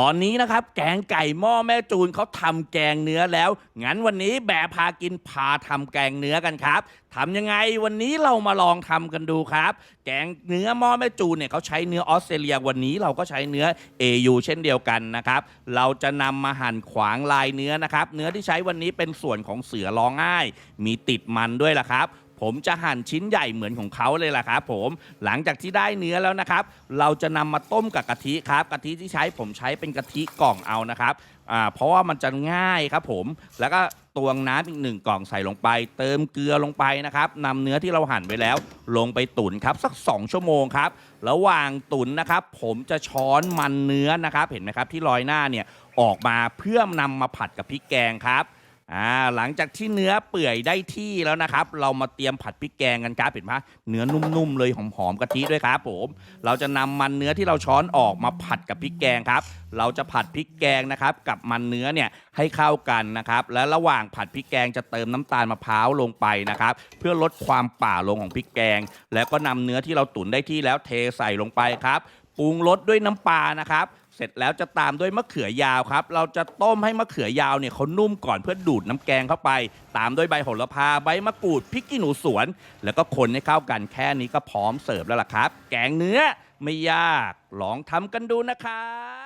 ตอนนี้นะครับ แกงไก่หม้อแม่จูนเขาทำแกงเนื้อแล้ว งั้นวันนี้แบร์พากินพาทำแกงเนื้อกันครับทำยังไงวันนี้เรามาลองทำกันดูครับ แกงเนื้อหม้อแม่จูนเนี่ยเขาใช้เนื้อออสเตรเลียวันนี้เราก็ใช้เนื้อ AU เช่นเดียวกันนะครับ เราจะนำมาหั่นขวางลายเนื้อนะครับ เนื้อที่ใช้วันนี้เป็นส่วนของเสือร้องไห้มีติดมันด้วยล่ะครับ ผมจะหั่นชิ้นใหญ่เหมือนของเขาเลยล่ะครับผมหลังจากที่ได้เนื้อแล้วนะครับ เราจะนำมาต้มกับกะทิครับกะทิที่ใช้ผมใช้เป็นกะทิกล่องเอานะครับอ่าเพราะว่ามันจะง่ายครับผมแล้วก็ตวงน้ำอีกหนึ่งกล่องใส่ลงไป เติมเกลือลงไปนะครับนำเนื้อที่เราหั่นไว้แล้ว ลงไปตุ๋นครับสัก 2 ชั่วโมงครับระหว่างตุ๋นนะครับ ผมจะช้อนมันเนื้อนะครับ เห็นไหมครับที่ลอยหน้าเนี่ยออกมาเพื่อนำมาผัดกับพริกแกงครับ อ่าหลังจากที่เนื้อเปื่อยได้ที่แล้วนะครับ เรามาเตรียมผัดพริกแกงกันครับเห็นไหมเนื้อนุ่มๆเลยหอมๆกะทิด้วยครับผมเราจะนำมันเนื้อที่เราช้อนออกมาผัดกับพริกแกงครับ เราจะผัดพริกแกงนะครับ กับมันเนื้อเนี่ยให้เข้ากันนะครับ และระหว่างผัดพริกแกงจะเติมน้ำตาลมะพร้าวลงไปนะครับ เพื่อลดความป่าลงของพริกแกง แล้วก็นำเนื้อที่เราตุ๋นได้ที่แล้วเทใส่ลงไปครับ ปรุงรสด้วยน้ำปลานะครับ เสร็จแล้วจะตามด้วยมะเขือยาวครับ เราจะต้มให้มะเขือยาวเนี่ยเขานุ่มก่อนเพื่อดูดน้ำแกงเข้าไป ตามด้วยใบโหระพาใบมะกรูดพริกขี้หนูสวน แล้วก็คนให้เข้ากันแค่นี้ก็พร้อมเสิร์ฟแล้วล่ะครับ แกงเนื้อไม่ยากลองทำกันดูนะครับ